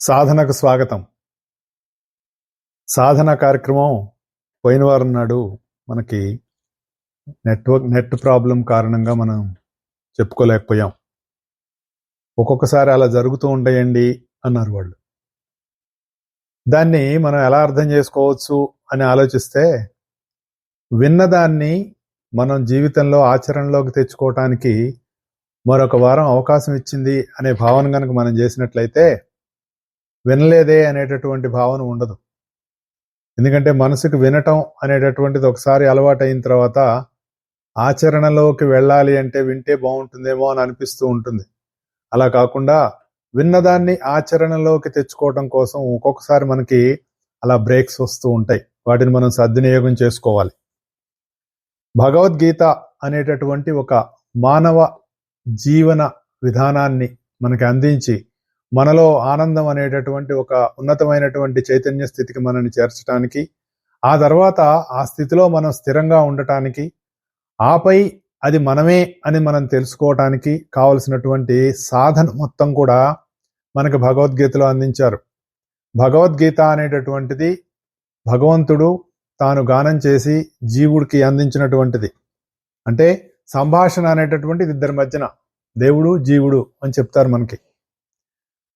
సాధనకు స్వాగతం. సాధన కార్యక్రమం పోయిన వారం నాడు మనకి నెట్వర్క్ నెట్ ప్రాబ్లం కారణంగా మనం చెప్పుకోలేకపోయాం. ఒక్కొక్కసారి అలా జరుగుతూ ఉండయండి అన్నారు వాళ్ళు. దాన్ని మనం ఎలా అర్థం చేసుకోవచ్చు అని ఆలోచిస్తే విన్నదాన్ని మనం జీవితంలో ఆచరణలోకి తెచ్చుకోవటానికి మరొక వారం అవకాశం ఇచ్చింది అనే భావన కనుక మనం చేసినట్లయితే వినలేదే అనేటటువంటి భావన ఉండదు. ఎందుకంటే మనసుకు వినటం అనేటటువంటిది ఒకసారి అలవాటు అయిన తర్వాత ఆచరణలోకి వెళ్ళాలి అంటే వింటే బాగుంటుందేమో అని అనిపిస్తూ ఉంటుంది. అలా కాకుండా విన్నదాన్ని ఆచరణలోకి తెచ్చుకోవటం కోసం ఒక్కొక్కసారి మనకి అలా బ్రేక్స్ వస్తూ ఉంటాయి. వాటిని మనం సద్వినియోగం చేసుకోవాలి. భగవద్గీత అనేటటువంటి ఒక మానవ జీవన విధానాన్ని మనకి అందించి మనలో ఆనందం అనేటటువంటి ఒక ఉన్నతమైనటువంటి చైతన్య స్థితికి మనల్ని చేర్చడానికి ఆ తర్వాత ఆ స్థితిలో మనం స్థిరంగా ఉండటానికి ఆపై అది మనమే అని మనం తెలుసుకోవటానికి కావలసినటువంటి సాధన మొత్తం కూడా మనకు భగవద్గీతలో అందించారు. భగవద్గీత అనేటటువంటిది భగవంతుడు తాను గానం చేసి జీవుడికి అందించినటువంటిది. అంటే సంభాషణ అనేటటువంటిది ఇద్దరి మధ్యన. దేవుడు జీవుడు అని చెప్తారు మనకి.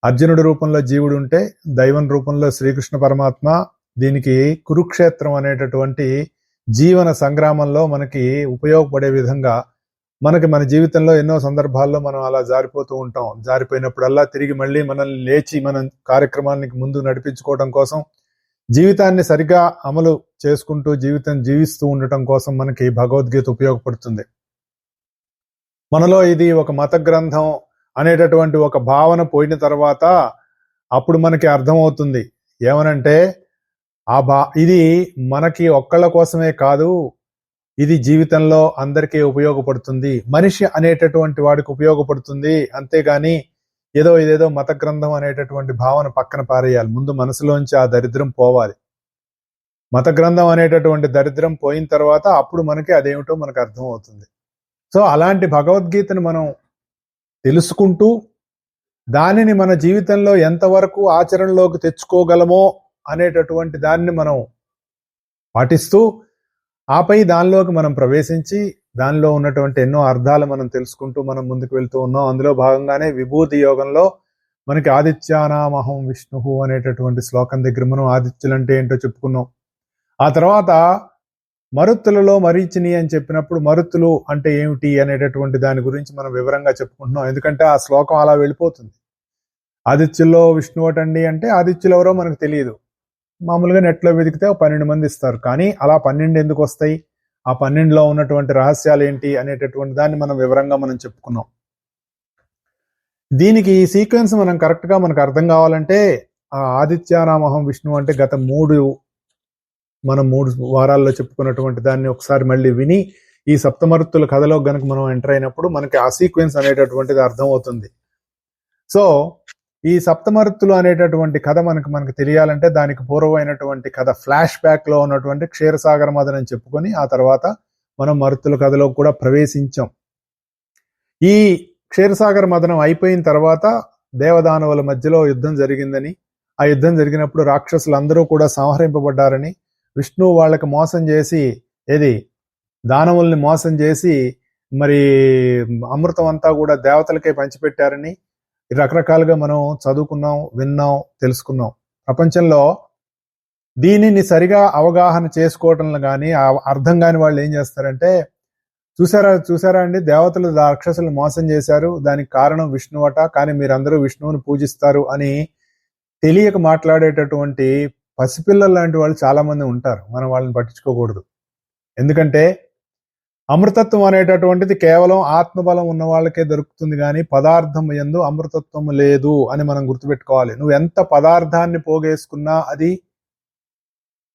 అర్జునుడి రూపంలో జీవుడు ఉంటే దైవం రూపంలో శ్రీకృష్ణ పరమాత్మ దీనికి కురుక్షేత్రం అనేటటువంటి జీవన సంగ్రామంలో మనకి ఉపయోగపడే విధంగా మనకి మన జీవితంలో ఎన్నో సందర్భాల్లో మనం అలా జారిపోతూ ఉంటాం. జారిపోయినప్పుడల్లా తిరిగి మళ్ళీ మనల్ని లేచి మనం కార్యక్రమానికి ముందు నడిపించుకోవడం కోసం జీవితాన్ని సరిగా అమలు చేసుకుంటూ జీవితం జీవిస్తూ ఉండటం కోసం మనకి భగవద్గీత ఉపయోగపడుతుంది. మనలో ఇది ఒక మత గ్రంథం అనేటటువంటి ఒక భావన పోయిన తర్వాత అప్పుడు మనకి అర్థమవుతుంది. ఏమనంటే ఆ బా ఇది మనకి ఒక్కళ్ళ కోసమే కాదు ఇది జీవితంలో అందరికీ ఉపయోగపడుతుంది. మనిషి అనేటటువంటి వాడికి ఉపయోగపడుతుంది. అంతేగాని ఏదో ఇదేదో మత గ్రంథం అనేటటువంటి భావన పక్కన పారేయాలి. ముందు మనసులోంచి ఆ దరిద్రం పోవాలి. మత గ్రంథం అనేటటువంటి దరిద్రం పోయిన తర్వాత అప్పుడు మనకి అదేమిటో మనకు అర్థం అవుతుంది సో అలాంటి భగవద్గీతను మనం తెలుసుకుంటూ దానిని మన జీవితంలో ఎంతవరకు ఆచరణలోకి తెచ్చుకోగలమో అనేటటువంటి దాన్ని మనం పాటిస్తూ ఆపై దానిలోకి మనం ప్రవేశించి దానిలో ఉన్నటువంటి ఎన్నో అర్థాలు మనం తెలుసుకుంటూ మనం ముందుకు వెళ్తూ ఉన్నాం. అందులో భాగంగానే విభూతి యోగంలో మనకి ఆదిత్యానామహం విష్ణు అనేటటువంటి శ్లోకం దగ్గర మనం ఆదిత్యులు అంటే ఏంటో చెప్పుకున్నాం. ఆ తర్వాత మరుత్తులలో మరీచిని అని చెప్పినప్పుడు మరుత్తులు అంటే ఏమిటి అనేటటువంటి దాని గురించి మనం వివరంగా చెప్పుకుంటున్నాం. ఎందుకంటే ఆ శ్లోకం అలా వెళ్ళిపోతుంది. ఆదిత్యుల్లో విష్ణువటండి అంటే ఆదిత్యులు ఎవరో మనకు తెలియదు. మామూలుగా నెట్లో వెతికితే పన్నెండు మంది ఇస్తారు. కానీ అలా పన్నెండు ఎందుకు వస్తాయి? ఆ పన్నెండులో ఉన్నటువంటి రహస్యాలు ఏంటి అనేటటువంటి దాన్ని మనం వివరంగా మనం చెప్పుకున్నాం. దీనికి ఈ సీక్వెన్స్ మనం కరెక్ట్గా మనకు అర్థం కావాలంటే ఆ ఆదిత్యానామహం విష్ణు అంటే గత మూడు మనం మూడు వారాల్లో చెప్పుకున్నటువంటి దాన్ని ఒకసారి మళ్ళీ విని ఈ సప్తమరుత్తుల కథలో గనక మనం ఎంటర్ అయినప్పుడు మనకి ఆ సీక్వెన్స్ అనేటటువంటిది అర్థం అవుతుంది సో ఈ సప్తమరుత్తులు అనేటటువంటి కథ మనకు మనకు తెలియాలంటే దానికి పూర్వమైనటువంటి కథ ఫ్లాష్ బ్యాక్లో ఉన్నటువంటి క్షీరసాగర మదనని చెప్పుకొని ఆ తర్వాత మనం మరుత్తుల కథలో కూడా ప్రవేశించాం. ఈ క్షీరసాగర మదనం అయిపోయిన తర్వాత దేవదానవుల మధ్యలో యుద్ధం జరిగిందని ఆ యుద్ధం జరిగినప్పుడు రాక్షసులందరూ కూడా సంహరింపబడ్డారని విష్ణువు వాళ్ళకి మోసం చేసి ఏది? దానవుల్ని మోసం చేసి మరి అమృతం అంతా కూడా దేవతలకే పంచిపెట్టారని రకరకాలుగా మనం చదువుకున్నాం విన్నాం తెలుసుకున్నాం. ప్రపంచంలో దీనిని సరిగా అవగాహన చేసుకోవటం కానీ అర్థం కాని వాళ్ళు ఏం చేస్తారంటే చూసారా చూసారా అండి? దేవతలు రాక్షసులు మోసం చేశారు. దానికి కారణం విష్ణువట. కానీ మీరందరూ విష్ణువుని పూజిస్తారు అని తెలియక మాట్లాడేటటువంటి పసిపిల్లలు లాంటి వాళ్ళు చాలామంది ఉంటారు. మనం వాళ్ళని పట్టించుకోకూడదు. ఎందుకంటే అమృతత్వం అనేటటువంటిది కేవలం ఆత్మబలం ఉన్న వాళ్ళకే దొరుకుతుంది కానీ పదార్థం ఎందు అమృతత్వం లేదు అని మనం గుర్తుపెట్టుకోవాలి. నువ్వు ఎంత పదార్థాన్ని పోగేసుకున్నా అది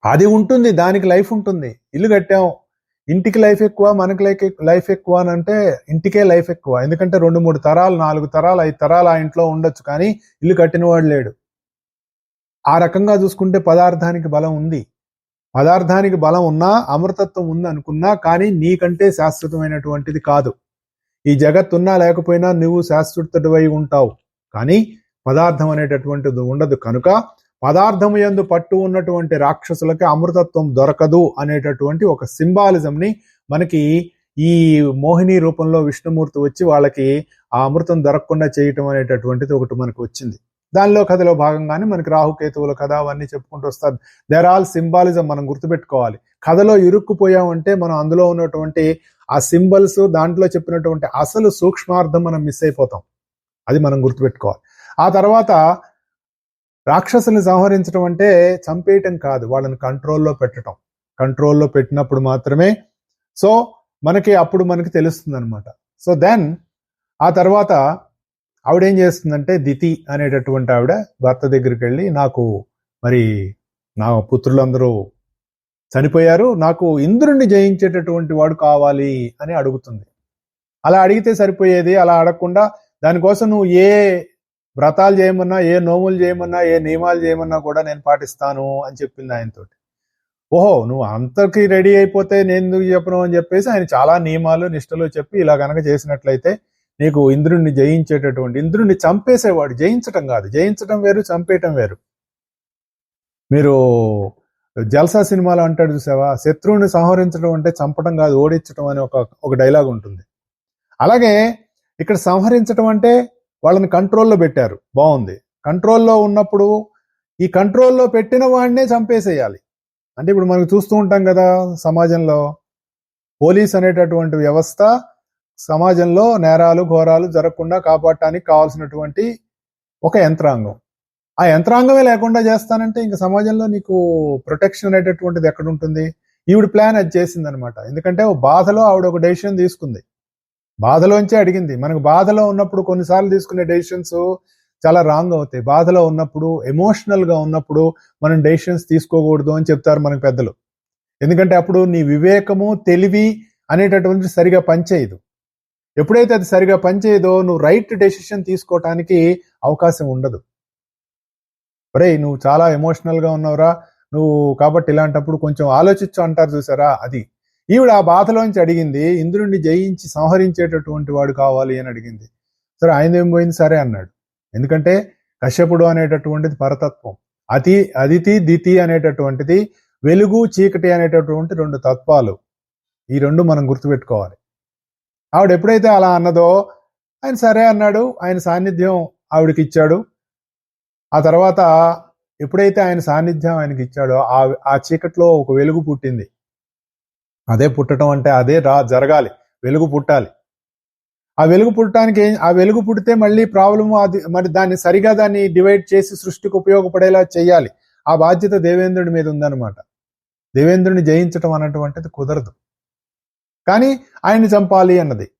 అది ఉంటుంది. దానికి లైఫ్ ఉంటుంది. ఇల్లు కట్టాం. ఇంటికి లైఫ్ ఎక్కువ మనకి లైఫ్ లైఫ్ ఎక్కువ అని అంటే ఇంటికే లైఫ్ ఎక్కువ. ఎందుకంటే రెండు మూడు తరాలు నాలుగు తరాలు ఐదు తరాలు ఆ ఇంట్లో ఉండొచ్చు కానీ ఇల్లు కట్టినవాడు లేడు. ఆ రకంగా చూసుకుంటే పదార్థానికి బలం ఉంది. పదార్థానికి బలం ఉన్నా అమృతత్వం ఉంది అనుకున్నా కానీ నీకంటే శాశ్వతమైనటువంటిది కాదు. ఈ జగత్తున్నా లేకపోయినా నువ్వు శాశ్వతుడవై ఉంటావు. కానీ పదార్థం అనేటటువంటిది ఉండదు. కనుక పదార్థం యందు పట్టు ఉన్నటువంటి రాక్షసులకి అమృతత్వం దొరకదు అనేటటువంటి ఒక సింబాలిజంని మనకి ఈ మోహిని రూపంలో విష్ణుమూర్తి వచ్చి వాళ్ళకి ఆ అమృతం దొరకకుండా చేయటం అనేటటువంటిది ఒకటి మనకు వచ్చింది. దానిలో కథలో భాగంగానే మనకి రాహుకేతువుల కథ అవన్నీ చెప్పుకుంటూ వస్తారు. దెర్ ఆల్ సింబాలిజం మనం గుర్తుపెట్టుకోవాలి. కథలో ఇరుక్కుపోయామంటే మనం అందులో ఉన్నటువంటి ఆ సింబల్స్ దాంట్లో చెప్పినటువంటి అసలు సూక్ష్మార్థం మనం మిస్ అయిపోతాం. అది మనం గుర్తుపెట్టుకోవాలి. ఆ తర్వాత రాక్షసుల్ని సంహరించడం అంటే చంపేయటం కాదు. వాళ్ళని కంట్రోల్లో పెట్టడం కంట్రోల్లో పెట్టినప్పుడు మాత్రమే. సో మనకి అప్పుడు మనకి తెలుస్తుంది అనమాట సో దెన్ ఆ తర్వాత ఆవిడ ఏం చేస్తుందంటే దితి అనేటటువంటి ఆవిడ భర్త దగ్గరికి వెళ్ళి నాకు మరి నా పుత్రులందరూ చనిపోయారు నాకు ఇంద్రుణ్ణి జయించేటటువంటి వాడు కావాలి అని అడుగుతుంది. అలా అడిగితే సరిపోయేది అలా అడగకుండా దానికోసం నువ్వు ఏ వ్రతాలు చేయమన్నా ఏ నోములు చేయమన్నా ఏ నియమాలు చేయమన్నా కూడా నేను పాటిస్తాను అని చెప్పింది ఆయనతోటి. ఓహో నువ్వు అంతకి రెడీ అయిపోతే నేను ఎందుకు చెప్పను అని చెప్పేసి ఆయన చాలా నియమాలు నిష్టలు చెప్పి ఇలా కనుక చేసినట్లయితే నీకు ఇంద్రుణ్ణి జయించేటటువంటి ఇంద్రుణ్ణి చంపేసేవాడు జయించటం కాదు. జయించటం వేరు చంపేయటం వేరు. మీరు జల్సా సినిమాలో అంటాడు చూసావా? శత్రువుని సంహరించడం అంటే చంపడం కాదు ఓడించడం అనే ఒక ఒక డైలాగ్ ఉంటుంది. అలాగే ఇక్కడ సంహరించడం అంటే వాళ్ళని కంట్రోల్లో పెట్టారు. బాగుంది. కంట్రోల్లో ఉన్నప్పుడు ఈ కంట్రోల్లో పెట్టిన వాడినే చంపేసేయాలి. అంటే ఇప్పుడు మనం చూస్తూ ఉంటాం కదా సమాజంలో పోలీస్ అనేటటువంటి వ్యవస్థ సమాజంలో నేరాలు ఘోరాలు జరగకుండా కాపాడటానికి కావాల్సినటువంటి ఒక యంత్రాంగం. ఆ యంత్రాంగమే లేకుండా చేస్తానంటే ఇంకా సమాజంలో నీకు ప్రొటెక్షన్ అనేటటువంటిది ఎక్కడ ఉంటుంది ఈవిడ ప్లాన్ అది చేసింది అనమాట ఎందుకంటే ఓ బాధలో ఆవిడ ఒక డెసిషన్ తీసుకుంది. బాధలోంచే అడిగింది. మనకు బాధలో ఉన్నప్పుడు కొన్నిసార్లు తీసుకునే డెసిషన్స్ చాలా రాంగ్ అవుతాయి. బాధలో ఉన్నప్పుడు ఎమోషనల్గా ఉన్నప్పుడు మనం డెసిషన్స్ తీసుకోకూడదు అని చెప్తారు మనకు పెద్దలు. ఎందుకంటే అప్పుడు నీ వివేకము తెలివి అనేటటువంటి సరిగా పనిచేయదు. ఎప్పుడైతే అది సరిగా పనిచేయదో నువ్వు రైట్ డెసిషన్ తీసుకోవటానికి అవకాశం ఉండదు. ఒరే నువ్వు చాలా ఎమోషనల్గా ఉన్నావురా. నువ్వు కాబట్టి ఇలాంటప్పుడు కొంచెం ఆలోచించు అంటారు చూసారా? అది. ఈవిడ ఆ బాధలోంచి అడిగింది ఇంద్రుణ్ణి జయించి సంహరించేటటువంటి వాడు కావాలి అని అడిగింది. సరే ఆయన ఏం పోయింది? సరే అన్నాడు. ఎందుకంటే కశ్యపుడు అనేటటువంటిది పరతత్వం. అతి అదితి దితి అనేటటువంటిది వెలుగు చీకటి అనేటటువంటి రెండు తత్వాలు. ఈ రెండు మనం గుర్తుపెట్టుకోవాలి. ఆవిడ ఎప్పుడైతే అలా అన్నదో ఆయన సరే అన్నాడు ఆయన సాన్నిధ్యం ఆవిడకి ఇచ్చాడు ఆ తర్వాత ఎప్పుడైతే ఆయన సాన్నిధ్యం ఆయనకి ఇచ్చాడో ఆ ఆ చీకట్లో ఒక వెలుగు పుట్టింది. అదే పుట్టడం అంటే అదే రా జరగాలి వెలుగు పుట్టాలి. ఆ వెలుగు పుట్టడానికి ఆ వెలుగు పుడితే మళ్ళీ ప్రాబ్లమ్ అది మరి దాన్ని సరిగా దాన్ని డివైడ్ చేసి సృష్టికి ఉపయోగపడేలా చేయాలి ఆ బాధ్యత దేవేంద్రుడి మీద ఉందన్నమాట. దేవేంద్రుని జయించటం అన్నటువంటిది కుదరదు. కానీ ఆయన్ని చంపాలి అన్నది.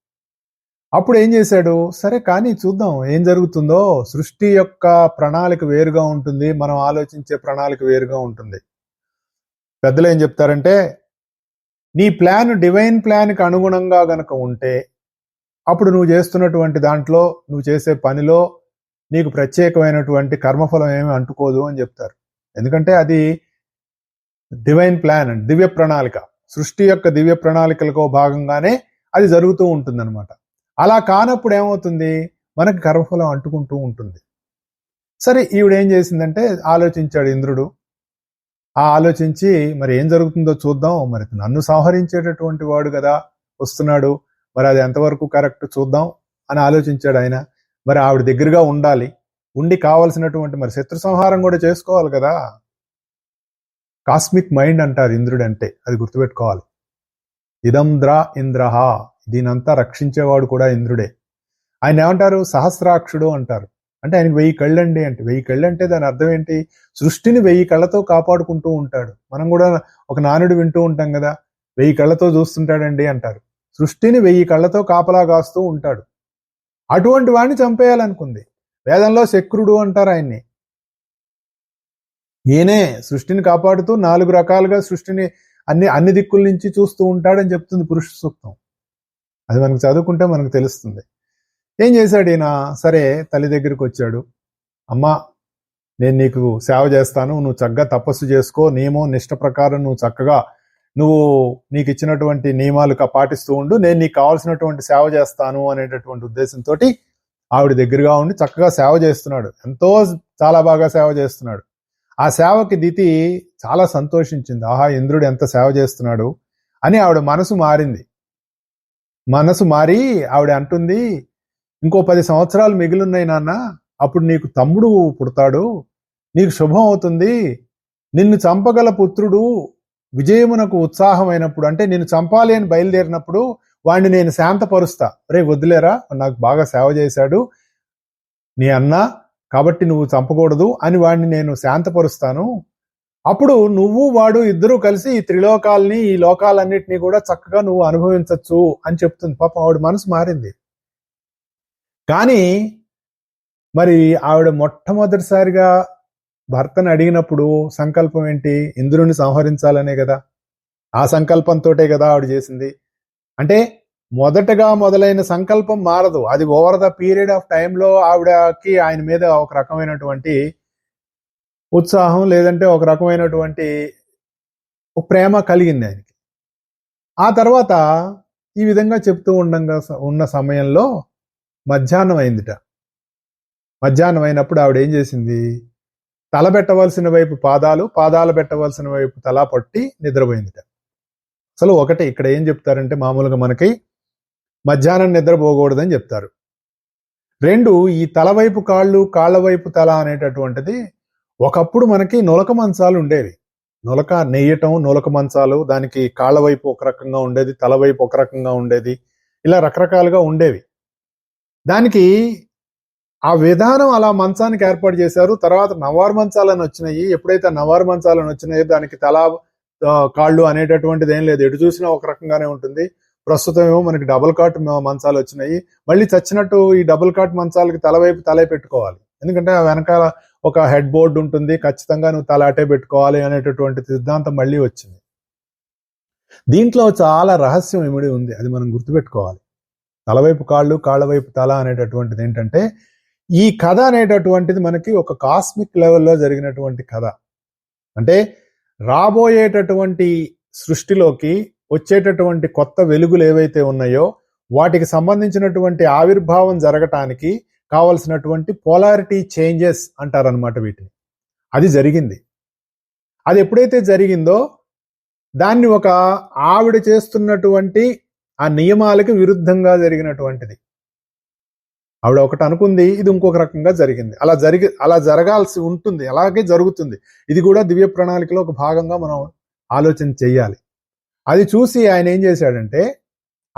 అప్పుడు ఏం చేశాడు? సరే కానీ చూద్దాం ఏం జరుగుతుందో. సృష్టి యొక్క ప్రణాళిక వేరుగా ఉంటుంది. మనం ఆలోచించే ప్రణాళిక వేరుగా ఉంటుంది. పెద్దలు ఏం చెప్తారంటే నీ ప్లాన్ డివైన్ ప్లాన్కి అనుగుణంగా గనక ఉంటే అప్పుడు నువ్వు చేస్తున్నటువంటి దాంట్లో నువ్వు చేసే పనిలో నీకు ప్రత్యేకమైనటువంటి కర్మఫలం ఏమి అంటుకోదు అని చెప్తారు. ఎందుకంటే అది డివైన్ ప్లాన్ అండి. దివ్య ప్రణాళిక. సృష్టి యొక్క దివ్య ప్రణాళికలకు భాగంగానే అది జరుగుతూ ఉంటుందన్నమాట. అలా కానప్పుడు ఏమవుతుంది? మనకి కర్మఫలం అంటుకుంటూ ఉంటుంది. సరే ఈవిడ ఏం చేసిందంటే ఆలోచించాడు ఇంద్రుడు. ఆ ఆలోచించి మరి ఏం జరుగుతుందో చూద్దాం. మరి నన్ను సంహరించేటటువంటి వాడు కదా వస్తున్నాడు. మరి అది ఎంతవరకు కరెక్ట్ చూద్దాం అని ఆలోచించాడు ఆయన. మరి ఆవిడ దగ్గరగా ఉండాలి. ఉండి కావలసినటువంటి మరి శత్రు సంహారం కూడా చేసుకోవాలి కదా. కాస్మిక్ మైండ్ అంటారు ఇంద్రుడు అంటే అది గుర్తుపెట్టుకోవాలి. ఇదంద్ర ఇంద్రహ దీనంతా రక్షించేవాడు కూడా ఇంద్రుడే. ఆయన ఏమంటారు? సహస్రాక్షుడు అంటారు. అంటే ఆయనకి వెయ్యి కళ్ళండి అంటే వెయ్యి కళ్ళు అంటే దాని అర్థం ఏంటి? సృష్టిని వెయ్యి కళ్ళతో కాపాడుకుంటూ ఉంటాడు. మనం కూడా ఒక నానుడు వింటూ ఉంటాం కదా వెయ్యి కళ్ళతో చూస్తుంటాడండి అంటారు. సృష్టిని వెయ్యి కళ్ళతో కాపలా కాస్తూ ఉంటాడు. అటువంటి వాడిని చంపేయాలనుకుంది. వేదంలో శక్రుడు అంటారు ఆయన్ని. ఈయనే సృష్టిని కాపాడుతూ నాలుగు రకాలుగా సృష్టిని అన్ని అన్ని దిక్కుల నుంచి చూస్తూ ఉంటాడని చెప్తుంది పురుష సూక్తం. అది మనకు చదువుకుంటే మనకు తెలుస్తుంది. ఏం చేశాడు ఈయన? సరే తల్లి దగ్గరికి వచ్చాడు. అమ్మా నేను నీకు సేవ చేస్తాను నువ్వు చక్కగా తపస్సు చేసుకో నియమం నిష్ట ప్రకారం నువ్వు చక్కగా నువ్వు నీకు ఇచ్చినటువంటి నియమాలు పాటిస్తూ ఉండు నేను నీకు కావాల్సినటువంటి సేవ చేస్తాను అనేటటువంటి ఉద్దేశంతో ఆవిడ దగ్గరగా ఉండి చక్కగా సేవ చేస్తున్నాడు. ఎంతో చాలా బాగా సేవ చేస్తున్నాడు. ఆ సేవకి దితి చాలా సంతోషించింది. ఆహా ఇంద్రుడు ఎంత సేవ చేస్తున్నాడు అని ఆవిడ మనసు మారింది. మనసు మారి ఆవిడ అంటుంది ఇంకో పది సంవత్సరాలు మిగిలిన్నాయి నాన్న. అప్పుడు నీకు తమ్ముడు పుడతాడు. నీకు శుభం అవుతుంది. నిన్ను చంపగల పుత్రుడు విజయమునకు ఉత్సాహమైనప్పుడు అంటే నేను చంపాలి అని బయలుదేరినప్పుడు వాడిని నేను శాంతపరుస్తా. రే వదిలేరా నాకు బాగా సేవ చేశాడు. నీ అన్న కాబట్టి నువ్వు చంపకూడదు అని వాడిని నేను శాంతపరుస్తాను. అప్పుడు నువ్వు వాడు ఇద్దరూ కలిసి ఈ త్రిలోకాల్ని ఈ లోకాలన్నిటినీ కూడా చక్కగా నువ్వు అనుభవించవచ్చు అని చెప్తుంది. పాపం ఆవిడ మనసు మారింది. కానీ మరి ఆవిడ మొట్టమొదటిసారిగా భర్తను అడిగినప్పుడు సంకల్పం ఏంటి? ఇంద్రుని సంహరించాలనే కదా. ఆ సంకల్పంతోటే కదా ఆవిడ చేసింది. అంటే మొదటగా మొదలైన సంకల్పం మారదు. అది ఓవర్ ద పీరియడ్ ఆఫ్ టైంలో ఆవిడకి ఆయన మీద ఒక రకమైనటువంటి ఉత్సాహం లేదంటే ఒక రకమైనటువంటి ప్రేమ కలిగింది ఆయనకి. ఆ తర్వాత ఈ విధంగా చెప్తూ ఉండంగా ఉన్న సమయంలో మధ్యాహ్నం అయిందిట. మధ్యాహ్నం అయినప్పుడు ఆవిడ ఏం చేసింది? తల పెట్టవలసిన వైపు పాదాలు పాదాలు పెట్టవలసిన వైపు తలా పట్టి నిద్రపోయిందిట. అసలు ఒకటి ఇక్కడ ఏం చెప్తారంటే మామూలుగా మనకి మధ్యాహ్నం నిద్రపోకూడదని చెప్తారు. రెండు ఈ తల వైపు కాళ్ళు కాళ్ళవైపు తల అనేటటువంటిది ఒకప్పుడు మనకి నులక మంచాలు ఉండేవి. నులక నెయ్యటం నులక మంచాలు దానికి కాళ్ళవైపు ఒక రకంగా ఉండేది తలవైపు ఒక రకంగా ఉండేది ఇలా రకరకాలుగా ఉండేవి. దానికి ఆ విధానం అలా మంచానికి ఏర్పాటు చేశారు. తర్వాత నవారు మంచాలని వచ్చినాయి. ఎప్పుడైతే నవారు మంచాలని వచ్చినాయో దానికి తల కాళ్ళు అనేటటువంటిది ఏం లేదు. ఎటు చూసినా ఒక రకంగానే ఉంటుంది. ప్రస్తుతం ఏమో మనకి డబుల్ కాట్ మంచాలు వచ్చినాయి. మళ్ళీ చచ్చినట్టు ఈ డబుల్ కాట్ మంచాలకి తలవైపు తలే పెట్టుకోవాలి. ఎందుకంటే వెనకాల ఒక హెడ్ బోర్డు ఉంటుంది. ఖచ్చితంగా నువ్వు తల అటే పెట్టుకోవాలి అనేటటువంటి సిద్ధాంతం మళ్ళీ వచ్చింది. దీంట్లో చాలా రహస్యం ఇమిడి ఉంది? అది మనం గుర్తుపెట్టుకోవాలి. తలవైపు కాళ్ళు కాళ్ళవైపు తల అనేటటువంటిది ఏంటంటే ఈ కథ అనేటటువంటిది మనకి ఒక కాస్మిక్ లెవెల్లో జరిగినటువంటి కథ. అంటే రాబోయేటటువంటి సృష్టిలోకి వచ్చేటటువంటి కొత్త వెలుగులు ఏవైతే ఉన్నాయో వాటికి సంబంధించినటువంటి ఆవిర్భావం జరగటానికి కావలసినటువంటి పోలారిటీ చేంజెస్ అంటారనమాట వీటిని. అది జరిగింది. అది ఎప్పుడైతే జరిగిందో దాన్ని ఒక ఆవిడ చేస్తున్నటువంటి ఆ నియమాలకి విరుద్ధంగా జరిగినటువంటిది. ఆవిడ ఒకటి అనుకుంది ఇది ఇంకొక రకంగా జరిగింది. అలా జరిగి అలా జరగాల్సి ఉంటుంది అలాగే జరుగుతుంది. ఇది కూడా దివ్య ప్రణాళికలో ఒక భాగంగా మనం ఆలోచన చేయాలి. అది చూసి ఆయన ఏం చేశాడంటే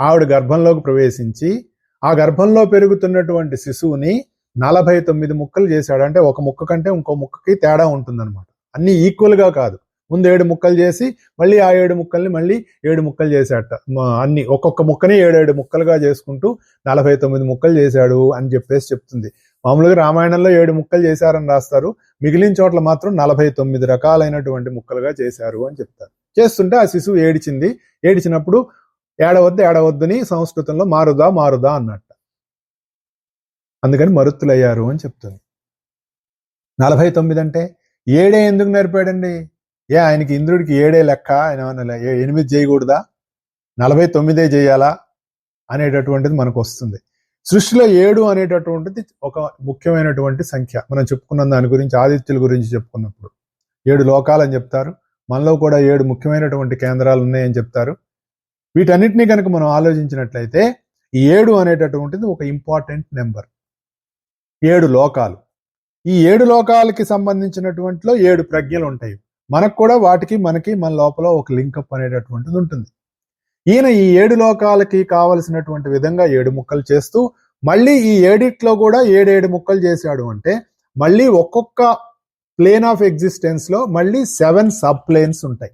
ఆవిడ గర్భంలోకి ప్రవేశించి ఆ గర్భంలో పెరుగుతున్నటువంటి శిశువుని నలభై తొమ్మిది ముక్కలు చేశాడు. అంటే ఒక ముక్క కంటే ఇంకో ముక్కకి తేడా ఉంటుందన్నమాట. అన్ని ఈక్వల్గా కాదు. ముందు ఏడు ముక్కలు చేసి మళ్ళీ ఆ ఏడు ముక్కల్ని మళ్ళీ ఏడు ముక్కలు చేశాట అన్ని ఒక్కొక్క ముక్కని ఏడేడు ముక్కలుగా చేసుకుంటూ నలభై తొమ్మిది ముక్కలు చేశాడు అని చెప్పేసి చెప్తుంది. మామూలుగా రామాయణంలో ఏడు ముక్కలు చేశారని రాస్తారు. మిగిలిన చోట్ల మాత్రం నలభై తొమ్మిది రకాలైనటువంటి ముక్కలుగా చేశారు అని చెప్తారు. చేస్తుంటే ఆ శిశువు ఏడిచింది. ఏడిచినప్పుడు ఏడవద్దు ఏడవద్దని సంస్కృతంలో మారుదా మారుదా అన్నట్ట. అందుకని మరుత్తులయ్యారు అని చెప్తుంది. నలభై తొమ్మిది అంటే ఏడే ఎందుకు నేర్పాడండి? ఏ ఆయనకి ఇంద్రుడికి ఏడే లెక్క? ఆయన ఎనిమిది చేయకూడదా? నలభై తొమ్మిదే చేయాలా? అనేటటువంటిది మనకు వస్తుంది. సృష్టిలో ఏడు అనేటటువంటిది ఒక ముఖ్యమైనటువంటి సంఖ్య. మనం చెప్పుకున్న దాని గురించి ఆదిత్యుల గురించి చెప్పుకున్నప్పుడు. ఏడు లోకాలని చెప్తారు. మనలో కూడా ఏడు ముఖ్యమైనటువంటి కేంద్రాలు ఉన్నాయని చెప్తారు. వీటన్నిటినీ కనుక మనం ఆలోచించినట్లయితే ఈ ఏడు అనేటటువంటిది ఒక ఇంపార్టెంట్ నెంబర్. ఏడు లోకాలు. ఈ ఏడు లోకాలకి సంబంధించినటువంటిలో ఏడు ప్రజ్ఞలు ఉంటాయి. మనకు కూడా వాటికి మనకి మన లోపల ఒక లింకప్ అనేటటువంటిది ఉంటుంది. ఈయన ఈ ఏడు లోకాలకి కావలసినటువంటి విధంగా ఏడు ముక్కలు చేస్తూ మళ్ళీ ఈ ఏడిట్లో కూడా ఏడేడు ముక్కలు చేశాడు అంటే మళ్ళీ ఒక్కొక్క ప్లేన్ ఆఫ్ ఎగ్జిస్టెన్స్లో మళ్ళీ సెవెన్ సబ్ ప్లేన్స్ ఉంటాయి.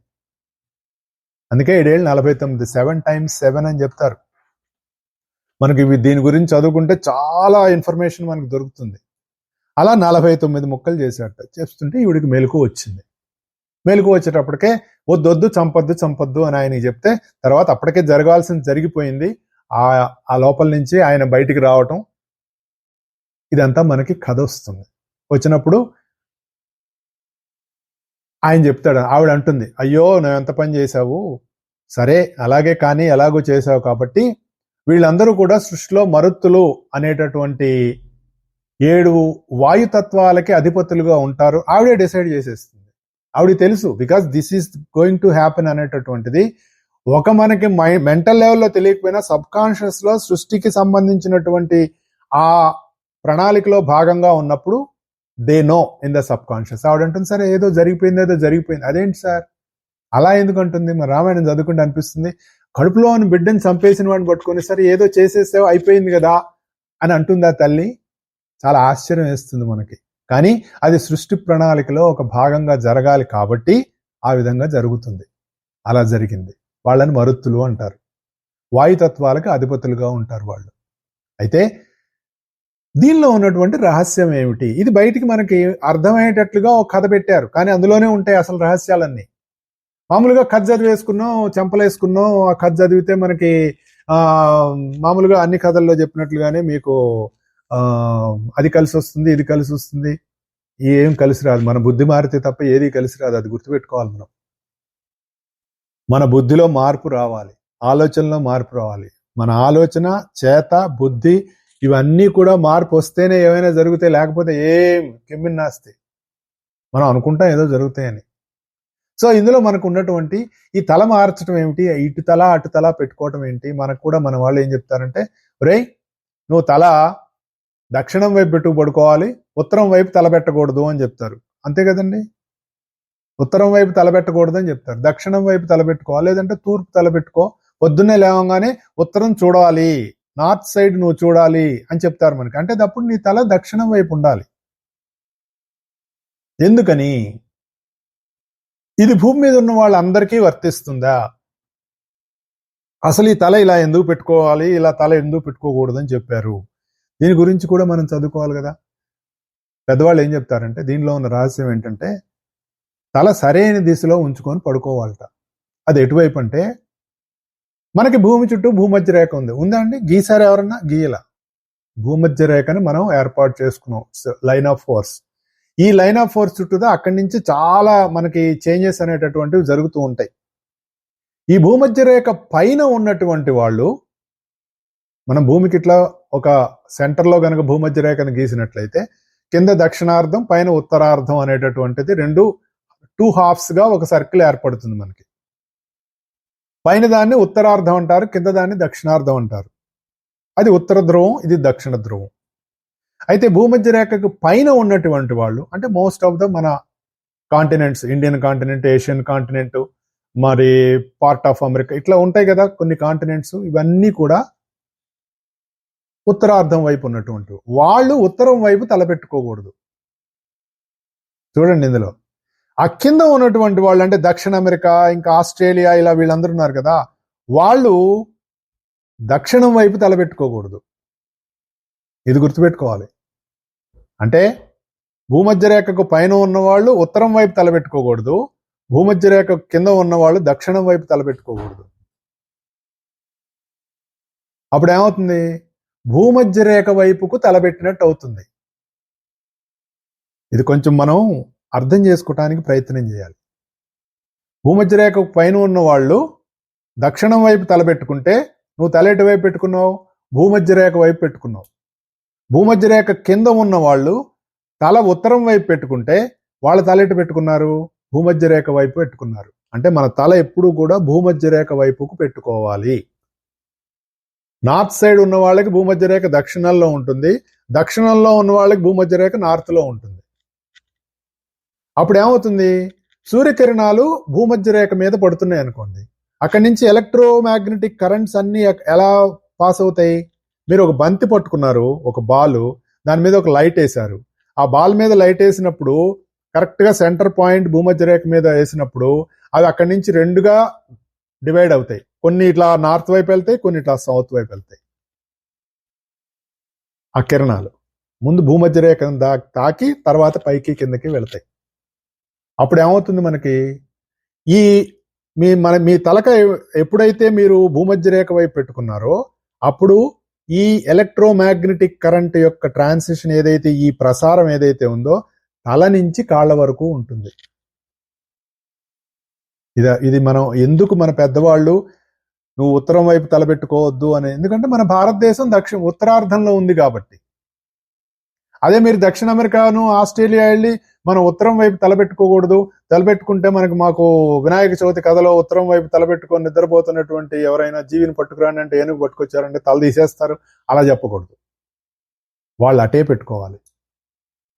అందుకే ఏడేళ్ళు నలభై తొమ్మిది సెవెన్ టైమ్స్ సెవెన్ అని చెప్తారు. మనకి దీని గురించి చదువుకుంటే చాలా ఇన్ఫర్మేషన్ మనకు దొరుకుతుంది. అలా నలభై తొమ్మిది ముక్కలు చేసేట చేస్తుంటే ఈవిడికి మెలకు వచ్చింది. మెలకు వచ్చేటప్పటికే వద్దొద్దు చంపొద్దు చంపొద్దు అని ఆయన చెప్తే తర్వాత అప్పటికే జరగాల్సింది జరిగిపోయింది. ఆ ఆ లోపల నుంచి ఆయన బయటికి రావటం. ఇదంతా మనకి కథ వస్తుంది. వచ్చినప్పుడు ఆయన చెప్తాడు ఆవిడ అంటుంది అయ్యో నువ్వు ఎంత పని చేశావు? సరే అలాగే కానీ ఎలాగో చేశావు కాబట్టి వీళ్ళందరూ కూడా సృష్టిలో మరుత్తులు అనేటటువంటి ఏడు వాయుతత్వాలకి అధిపతులుగా ఉంటారు. ఆవిడే డిసైడ్ చేసేస్తుంది. ఆవిడ తెలుసు because this is going to happen అనేటటువంటిది ఒక మనకి మై మెంటల్ లెవెల్లో తెలియకపోయినా సబ్ కాన్షియస్లో సృష్టికి సంబంధించినటువంటి ఆ ప్రణాళికలో భాగంగా ఉన్నప్పుడు they know in the subconscious ఆవిడ అంటుంది సరే ఏదో జరిగిపోయింది ఏదో జరిగిపోయింది. అదేంటి సార్? అలా ఎందుకు? అంటుంది మరి రామాయణం చదువుకుంటే అనిపిస్తుంది. కడుపులో ఉన్న బిడ్డని చంపేసిన వాడిని పట్టుకొని సరే ఏదో చేసేసావు అయిపోయింది కదా అని అంటుందా తల్లి? చాలా ఆశ్చర్యం వేస్తుంది మనకి. కానీ అది సృష్టి ప్రణాళికలో ఒక భాగంగా జరగాలి కాబట్టి ఆ విధంగా జరుగుతుంది. అలా జరిగింది. వాళ్ళని మరుత్తులు అంటారు. వాయుతత్వాలకు అధిపతులుగా ఉంటారు వాళ్ళు. అయితే దీనిలో ఉన్నటువంటి రహస్యం ఏమిటి? ఇది బయటికి మనకి అర్థమయ్యేటట్లుగా ఒక కథ పెట్టారు. కానీ అందులోనే ఉంటాయి అసలు రహస్యాలన్నీ. మామూలుగా కథ చదివేసుకున్నాం చెంపలేసుకున్నాం. ఆ కథ చదివితే మనకి మామూలుగా అన్ని కథల్లో చెప్పినట్లుగానే మీకు అది కలిసి వస్తుంది ఇది కలిసి వస్తుంది. ఏం కలిసి రాదు. మన బుద్ధి మారితే తప్ప ఏది కలిసి రాదు. అది గుర్తుపెట్టుకోవాలి మనం. మన బుద్ధిలో మార్పు రావాలి. ఆలోచనలో మార్పు రావాలి. మన ఆలోచన చేత బుద్ధి ఇవన్నీ కూడా మార్పు వస్తేనే ఏమైనా జరుగుతాయి లేకపోతే ఏం కెమ్మిన్నాస్తే మనం అనుకుంటాం ఏదో జరుగుతాయని. సో ఇందులో మనకు ఉన్నటువంటి ఈ తల మార్చడం ఏమిటి? ఇటు తల అటు తల పెట్టుకోవటం ఏంటి? మనకు కూడా మన వాళ్ళు ఏం చెప్తారంటే రే నువ్వు తల దక్షిణం వైపు పెట్టుకు పడుకోవాలి. ఉత్తరం వైపు తల పెట్టకూడదు అని చెప్తారు. అంతే కదండి? ఉత్తరం వైపు తల పెట్టకూడదు అని చెప్తారు. దక్షిణం వైపు తల పెట్టుకోవాలి లేదంటే తూర్పు తల పెట్టుకో. పొద్దున్నే లేవగానే ఉత్తరం చూడాలి. నార్త్ సైడ్ నువ్వు చూడాలి అని చెప్తారు మనకి. అంటే అప్పుడు నీ తల దక్షిణం వైపు ఉండాలి. ఎందుకని? ఇది భూమి మీద ఉన్న వాళ్ళందరికీ వర్తిస్తుందా? అసలు ఈ తల ఇలా ఎందుకు పెట్టుకోవాలి? ఇలా తల ఎందుకు పెట్టుకోకూడదు అని చెప్పారు. దీని గురించి కూడా మనం చదువుకోవాలి కదా. పెద్దవాళ్ళు ఏం చెప్తారంటే దీనిలో ఉన్న రహస్యం ఏంటంటే తల సరైన దిశలో ఉంచుకొని పడుకోవాలట. అది ఎటువైపు అంటే మనకి భూమి చుట్టూ భూమధ్య రేఖ ఉంది. ఉందా అండి? గీసారు ఎవరన్నా? గీయల. భూమధ్య రేఖని మనం ఏర్పాటు చేసుకున్నాం. Line of force. ఈ లైన్ ఆఫ్ ఫోర్స్ చుట్టూదా అక్కడి నుంచి చాలా మనకి చేంజెస్ అనేటటువంటివి జరుగుతూ ఉంటాయి. ఈ భూమధ్య రేఖ పైన ఉన్నటువంటి వాళ్ళు మనం భూమికి ఇట్లా ఒక సెంటర్లో కనుక భూమధ్య రేఖను గీసినట్లయితే కింద దక్షిణార్థం పైన ఉత్తరార్థం అనేటటువంటిది రెండు టూ హాఫ్స్గా ఒక సర్కిల్ ఏర్పడుతుంది మనకి. పైన దాన్ని ఉత్తరార్ధం అంటారు కింద దాన్ని దక్షిణార్థం అంటారు. అది ఉత్తర ధ్రువం ఇది దక్షిణ ధ్రువం. అయితే భూమధ్య రేఖకు పైన ఉన్నటువంటి వాళ్ళు అంటే మోస్ట్ ఆఫ్ ద మన continents Indian continent Asian continent మరి పార్ట్ ఆఫ్ అమెరికా ఇట్లా ఉంటాయి కదా కొన్ని కాంటినెంట్స్ ఇవన్నీ కూడా ఉత్తరార్ధం వైపు ఉన్నటువంటి వాళ్ళు ఉత్తరం వైపు తలపెట్టుకోకూడదు. చూడండి ఇందులో. ఆ కింద ఉన్నటువంటి వాళ్ళు అంటే దక్షిణ అమెరికా ఇంకా ఆస్ట్రేలియా ఇలా వీళ్ళందరూ ఉన్నారు కదా వాళ్ళు దక్షిణం వైపు తలపెట్టుకోకూడదు. ఇది గుర్తుపెట్టుకోవాలి. అంటే భూమధ్యరేఖకు పైన ఉన్నవాళ్ళు ఉత్తరం వైపు తలపెట్టుకోకూడదు భూమధ్యరేఖ కింద ఉన్నవాళ్ళు దక్షిణం వైపు తలపెట్టుకోకూడదు. అప్పుడు ఏమవుతుంది? భూమధ్య రేఖ వైపుకు తలబెట్టినట్టు అవుతుంది. ఇది కొంచెం మనం అర్థం చేసుకోవటానికి ప్రయత్నం చేయాలి. భూమధ్యరేఖకు పైన ఉన్న వాళ్ళు దక్షిణం వైపు తలబెట్టుకుంటే నువ్వు తల ఎటు వైపు పెట్టుకున్నావు? భూమధ్య రేఖ వైపు పెట్టుకున్నావు. భూమధ్యరేఖ కింద ఉన్న వాళ్ళు తల ఉత్తరం వైపు పెట్టుకుంటే వాళ్ళ తల ఎటు పెట్టుకున్నారు? భూమధ్యరేఖ వైపు పెట్టుకున్నారు. అంటే మన తల ఎప్పుడూ కూడా భూమధ్య రేఖ వైపుకు పెట్టుకోవాలి. నార్త్ సైడ్ ఉన్న వాళ్ళకి భూమధ్యరేఖ దక్షిణంలో ఉంటుంది. దక్షిణంలో ఉన్న వాళ్ళకి భూమధ్యరేఖ నార్త్లో ఉంటుంది. అప్పుడు ఏమవుతుంది సూర్యకిరణాలు భూమధ్య రేఖ మీద పడుతున్నాయి అనుకోండి. అక్కడి నుంచి ఎలక్ట్రోమాగ్నెటిక్ కరెంట్స్ అన్ని ఎలా పాస్ అవుతాయి? మీరు ఒక బంతి పట్టుకున్నారు ఒక బాల్ దాని మీద ఒక లైట్ వేశారు. ఆ బాల్ మీద లైట్ వేసినప్పుడు కరెక్ట్గా సెంటర్ పాయింట్ భూమధ్య రేఖ మీద వేసినప్పుడు అవి అక్కడి నుంచి రెండుగా డివైడ్ అవుతాయి. కొన్ని ఇట్లా నార్త్ వైపు వెళ్తాయి కొన్ని ఇట్లా సౌత్ వైపు వెళ్తాయి. ఆ కిరణాలు ముందు భూమధ్య రేఖను దా తాకి తర్వాత పైకి కిందకి వెళతాయి. అప్పుడు ఏమవుతుంది మనకి? ఈ మీ మన మీ తలక ఎప్పుడైతే మీరు భూమధ్య రేఖ వైపు పెట్టుకున్నారో అప్పుడు ఈ ఎలక్ట్రోమాగ్నెటిక్ కరెంట్ యొక్క ట్రాన్సిషన్ ఏదైతే ఈ ప్రసారం ఏదైతే ఉందో తల నుంచి కాళ్ళ వరకు ఉంటుంది. ఇది ఇది మనం ఎందుకు మన పెద్దవాళ్ళు నువ్వు ఉత్తరం వైపు తలబెట్టుకోవద్దు అని ఎందుకంటే మన భారతదేశం దక్షిణ ఉత్తరార్ధంలో ఉంది కాబట్టి. అదే మీరు దక్షిణ అమెరికాను ఆస్ట్రేలియా వెళ్ళి మనం ఉత్తరం వైపు తలపెట్టుకోకూడదు. తలపెట్టుకుంటే మనకు మాకు వినాయక చవితి కథలో ఉత్తరం వైపు తలపెట్టుకొని నిద్రపోతున్నటువంటి ఎవరైనా జీవిని పట్టుకురాని అంటే ఏనుగు పట్టుకొచ్చారంటే తల తీసేస్తారు. అలా చెప్పకూడదు. వాళ్ళు అటే పెట్టుకోవాలి.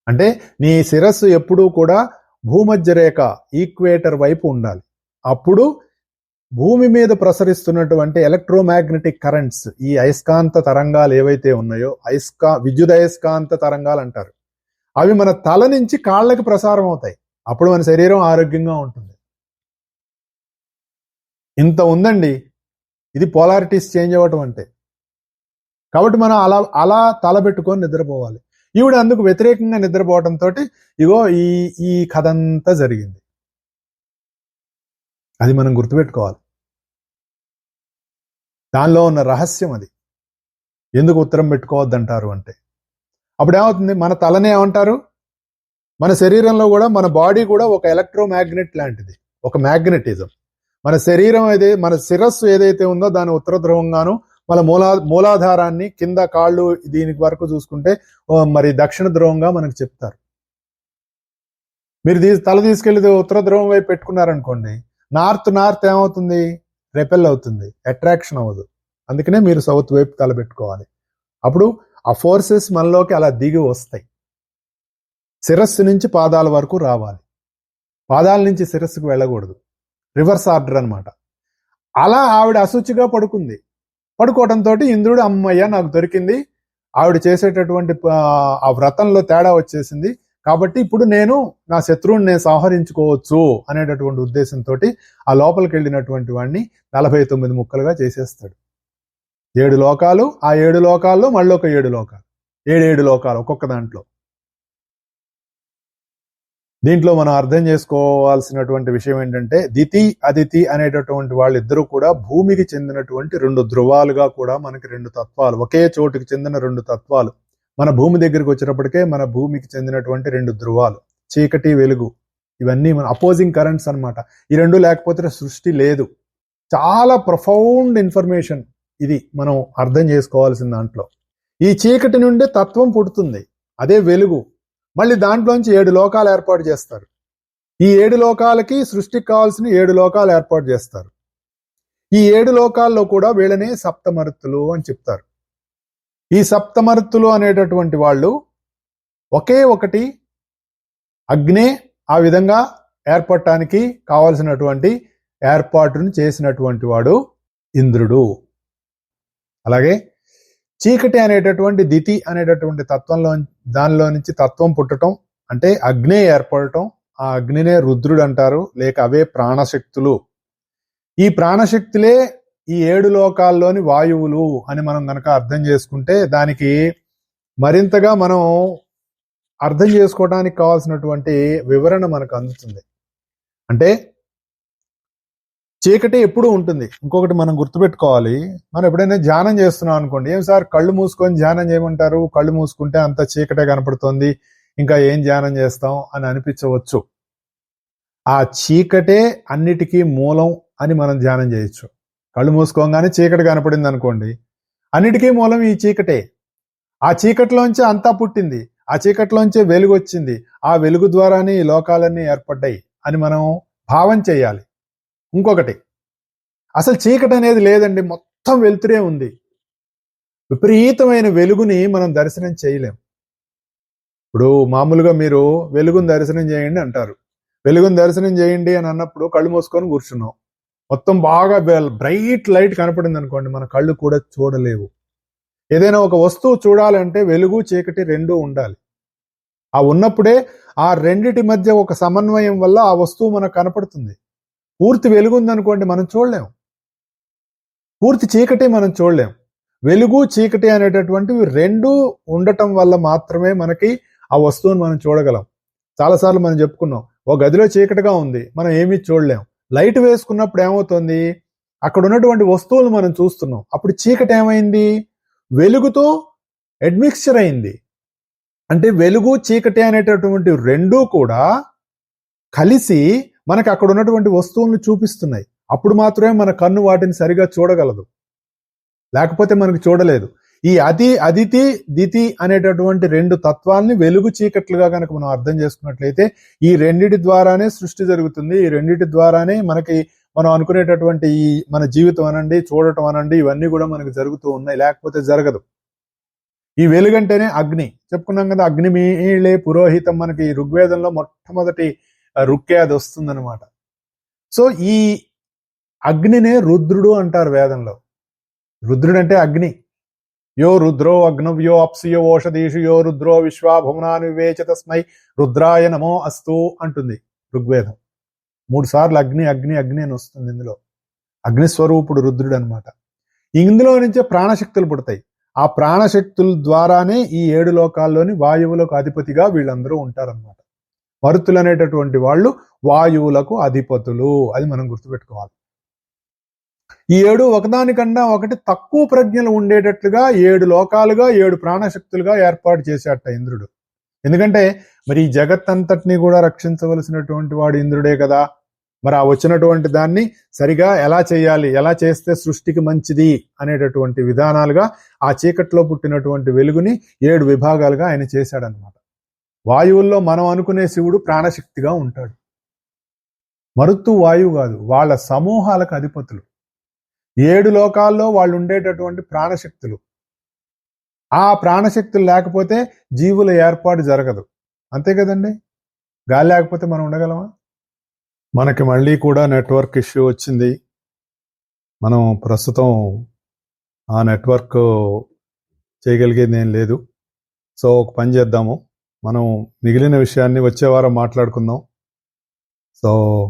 అంటే నీ శిరస్సు ఎప్పుడూ కూడా భూమధ్య రేఖ ఈక్వేటర్ వైపు ఉండాలి. అప్పుడు భూమి మీద ప్రసరిస్తున్నటువంటి ఎలక్ట్రోమాగ్నెటిక్ కరెంట్స్ ఈ అయస్కాంత తరంగాలు ఏవైతే ఉన్నాయో అయస్కా విద్యుదయస్కాంత తరంగాలు అంటారు. అవి మన తల నుంచి కాళ్ళకి ప్రసారం అవుతాయి. అప్పుడు మన శరీరం ఆరోగ్యంగా ఉంటుంది. ఇంత ఉందండి. ఇది పోలారిటీస్ చేంజ్ అవ్వటం అంటే. కాబట్టి మనం అలా అలా తల పెట్టుకొని నిద్రపోవాలి. ఈవిడ అందుకు వ్యతిరేకంగా నిద్రపోవడంతో ఇగో ఈ ఈ కథ అంతా జరిగింది. అది మనం గుర్తుపెట్టుకోవాలి. దానిలో ఉన్న రహస్యం అది. ఎందుకు ఉత్తరం పెట్టుకోవద్దంటారు అంటే. అప్పుడు ఏమవుతుంది మన తలనే ఏమంటారు? మన శరీరంలో కూడా మన బాడీ కూడా ఒక ఎలక్ట్రోమాగ్నెట్ లాంటిది. ఒక మ్యాగ్నెటిజం మన శరీరం ఏదైతే మన శిరస్సు ఏదైతే ఉందో దాని ఉత్తర ధ్రువంగాను మన మూలా మూలాధారాన్ని కింద కాళ్ళు దీనికి వరకు చూసుకుంటే మరి దక్షిణ ధ్రువంగా మనకు చెప్తారు. మీరు తల తీసుకెళ్ళి ఉత్తర ధ్రువం వైపు పెట్టుకున్నారనుకోండి నార్త్ నార్త్ ఏమవుతుంది? రెపెల్ అవుతుంది. అట్రాక్షన్ అవ్వదు. అందుకనే మీరు సౌత్ వైపు తల పెట్టుకోవాలి. అప్పుడు ఆ ఫోర్సెస్ మనలోకి అలా దిగి వస్తాయి. శిరస్సు నుంచి పాదాల వరకు రావాలి. పాదాల నుంచి శిరస్సుకు వెళ్ళకూడదు. రివర్స్ ఆర్డర్ అనమాట అలా ఆవిడ అశుచిగా పడుకుంది. పడుకోవడంతో ఇంద్రుడు అమ్మయ్య నాకు దొరికింది. ఆవిడ చేసేటటువంటి ఆ వ్రతంలో తేడా వచ్చేసింది. కాబట్టి ఇప్పుడు నేను నా శత్రువుని నేను సంహరించుకోవచ్చు అనేటటువంటి ఉద్దేశంతో ఆ లోపలికి వెళ్ళినటువంటి వాడిని నలభై తొమ్మిది ముక్కలుగా చేసేస్తాడు. ఏడు లోకాలు ఆ ఏడు లోకాల్లో మళ్ళీ ఒక ఏడు లోకాలు. ఏడేడు లోకాలు ఒక్కొక్క దాంట్లో. దీంట్లో మనం అర్థం చేసుకోవాల్సినటువంటి విషయం ఏంటంటే దితి అదితి అనేటటువంటి వాళ్ళిద్దరూ కూడా భూమికి చెందినటువంటి రెండు ధృవాలుగా కూడా మనకి రెండు తత్వాలు ఒకే చోటుకి చెందిన రెండు తత్వాలు. మన భూమి దగ్గరికి వచ్చేటప్పటికే మన భూమికి చెందినటువంటి రెండు ధృవాలు చీకటి వెలుగు ఇవన్నీ మన అపోజింగ్ కరెంట్స్ అన్నమాట. ఈ రెండు లేకపోతే సృష్టి లేదు. చాలా ప్రొఫౌండ్ ఇన్ఫర్మేషన్ ఇది మనం అర్థం చేసుకోవాల్సిన దాంట్లో. ఈ చీకటి నుండే తత్వం పుడుతుంది అదే వెలుగు. మళ్ళీ దాంట్లోంచి ఏడు లోకాలు ఏర్పాటు చేస్తారు. ఈ ఏడు లోకాలకి సృష్టికి కావాల్సిన ఏడు లోకాలు ఏర్పాటు చేస్తారు. ఈ ఏడు లోకాల్లో కూడా వీళ్ళనే సప్తమరుత్తులు అని చెప్తారు. ఈ సప్తమరుత్తులు అనేటటువంటి వాళ్ళు ఒకే ఒకటి అగ్నే ఆ విధంగా ఏర్పడటానికి కావలసినటువంటి ఏర్పాటును చేసినటువంటి వాడు ఇంద్రుడు. అలాగే చీకటి అనేటటువంటి దితి అనేటటువంటి తత్వంలో దానిలో నుంచి తత్వం పుట్టడం అంటే అగ్నే ఏర్పడటం ఆ అగ్నినే రుద్రుడు అంటారు లేక అవే ప్రాణశక్తులు. ఈ ప్రాణశక్తులే ఈ ఏడు లోకాల్లోని వాయువులు అని మనం గనక అర్థం చేసుకుంటే దానికి మరింతగా మనం అర్థం చేసుకోవడానికి కావాల్సినటువంటి వివరణ మనకు అందుతుంది. అంటే చీకటి ఎప్పుడూ ఉంటుంది. ఇంకొకటి మనం గుర్తుపెట్టుకోవాలి. మనం ఎప్పుడైనా ధ్యానం చేస్తున్నాం అనుకోండి. ఏం సార్ కళ్ళు మూసుకొని ధ్యానం చేయమంటారు? కళ్ళు మూసుకుంటే అంత చీకటే కనపడుతుంది. ఇంకా ఏం ధ్యానం చేస్తాం అని అనిపించవచ్చు. ఆ చీకటే అన్నిటికీ మూలం అని మనం ధ్యానం చేయొచ్చు. కళ్ళు మూసుకోగానే చీకటి కనపడింది అనుకోండి. అన్నిటికీ మూలం ఈ చీకటే. ఆ చీకటిలోంచి అంతా పుట్టింది. ఆ చీకటిలోంచే వెలుగు వచ్చింది. ఆ వెలుగు ద్వారానే ఈ లోకాలన్నీ ఏర్పడ్డాయి అని మనం భావం చేయాలి. ఇంకొకటి అసలు చీకటి అనేది లేదండి. మొత్తం వెలుతురే ఉంది. విపరీతమైన వెలుగుని మనం దర్శనం చేయలేం. ఇప్పుడు మామూలుగా మీరు వెలుగుని దర్శనం చేయండి అంటారు. వెలుగుని దర్శనం చేయండి అని అన్నప్పుడు కళ్ళు మూసుకొని కూర్చున్నాం. మొత్తం బాగా బ్రైట్ లైట్ కనపడింది అనుకోండి మన కళ్ళు కూడా చూడలేవు. ఏదైనా ఒక వస్తువు చూడాలంటే వెలుగు చీకటి రెండూ ఉండాలి. ఆ ఉన్నప్పుడే ఆ రెండిటి మధ్య ఒక సమన్వయం వల్ల ఆ వస్తువు మనకు కనపడుతుంది. పూర్తి వెలుగు ఉందనుకోండి మనం చూడలేం. పూర్తి చీకటి మనం చూడలేం. వెలుగు చీకటి అనేటటువంటివి రెండు ఉండటం వల్ల మాత్రమే మనకి ఆ వస్తువును మనం చూడగలం. చాలాసార్లు మనం చెప్పుకున్నాం ఒక గదిలో చీకటిగా ఉంది మనం ఏమీ చూడలేం. లైట్ వేసుకున్నప్పుడు ఏమవుతుంది? అక్కడ ఉన్నటువంటి వస్తువులు మనం చూస్తున్నాం. అప్పుడు చీకటి ఏమైంది? వెలుగుతో అడ్మిక్స్చర్ అయింది. అంటే వెలుగు చీకటి అనేటటువంటి రెండూ కూడా కలిసి మనకు అక్కడ ఉన్నటువంటి వస్తువులను చూపిస్తున్నాయి. అప్పుడు మాత్రమే మన కన్ను వాటిని సరిగా చూడగలదు. లేకపోతే మనకు చూడలేదు. ఈ అతి అదితి దితి అనేటటువంటి రెండు తత్వాల్ని వెలుగు చీకట్లుగా కనుక మనం అర్థం చేసుకున్నట్లయితే ఈ రెండిటి ద్వారానే సృష్టి జరుగుతుంది. ఈ రెండిటి ద్వారానే మనకి మనం అనుకునేటటువంటి ఈ మన జీవితం అనండి చూడటం అనండి ఇవన్నీ కూడా మనకి జరుగుతూ ఉన్నాయి. లేకపోతే జరగదు. ఈ వెలుగంటేనే అగ్ని. చెప్పుకున్నాం కదా అగ్ని మీలే పురోహితం మనకి ఋగ్వేదంలో మొట్టమొదటి రుక్కే అది వస్తుందన్నమాట. సో ఈ అగ్నినే రుద్రుడు అంటారు వేదంలో. రుద్రుడు అంటే అగ్ని. యో రుద్రో అగ్నవ్యో అప్సియో ఓషధీషు యో రుద్రో విశ్వాభువనాన్ని వివేచ తస్మై రుద్రాయ నమో అస్తు అంటుంది ఋగ్వేదం. మూడు సార్లు అగ్ని అగ్ని అగ్ని అని వస్తుంది ఇందులో. అగ్నిస్వరూపుడు రుద్రుడు అనమాట ఇందులో నుంచే ప్రాణశక్తులు పుడతాయి. ఆ ప్రాణశక్తుల ద్వారానే ఈ ఏడు లోకాల్లోని వాయువులకు అధిపతిగా వీళ్ళందరూ ఉంటారనమాట. మరుతులు అనేటటువంటి వాళ్ళు వాయువులకు అధిపతులు అది మనం గుర్తుపెట్టుకోవాలి. ఈ ఏడు ఒకదానికన్నా ఒకటి తక్కువ ప్రజ్ఞలు ఉండేటట్లుగా ఏడు లోకాలుగా ఏడు ప్రాణశక్తులుగా ఏర్పాటు చేశాట ఇంద్రుడు. ఎందుకంటే మరి ఈ జగత్తంతటిని కూడా రక్షించవలసినటువంటి వాడు ఇంద్రుడే కదా. మరి ఆ వచ్చినటువంటి దాన్ని సరిగా ఎలా చేయాలి ఎలా చేస్తే సృష్టికి మంచిది అనేటటువంటి విధానాలుగా ఆ చీకట్లో పుట్టినటువంటి వెలుగుని ఏడు విభాగాలుగా ఆయన చేశాడనమాట వాయువుల్లో మనం అనుకునే శివుడు ప్రాణశక్తిగా ఉంటాడు. మరుత్తు వాయువు కాదు వాళ్ళ సమూహాలకు అధిపతులు. ఏడు లోకాల్లో వాళ్ళు ఉండేటటువంటి ప్రాణశక్తులు. ఆ ప్రాణశక్తులు లేకపోతే జీవుల ఏర్పాటు జరగదు. అంతే కదండి? గాలి లేకపోతే మనం ఉండగలమా? మనకి మళ్ళీ కూడా నెట్వర్క్ ఇష్యూ వచ్చింది. మనం ప్రస్తుతం ఆ నెట్వర్క్ చేయగలిగేది ఏం లేదు. సో ఒక పని చేద్దాము. మనం మిగిలిన విషయాన్ని వచ్చే వారం మాట్లాడుకుందాం. సో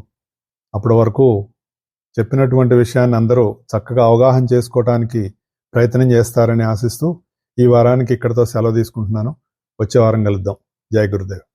అప్పటి వరకు చెప్పినటువంటి విషయాన్ని అందరూ చక్కగా అవగాహన చేసుకోవటానికి ప్రయత్నం చేస్తారని ఆశిస్తూ ఈ వారానికి ఇక్కడితో సెలవు తీసుకుంటున్నాను. వచ్చే వారం కలుద్దాం. జై గురుదేవ్.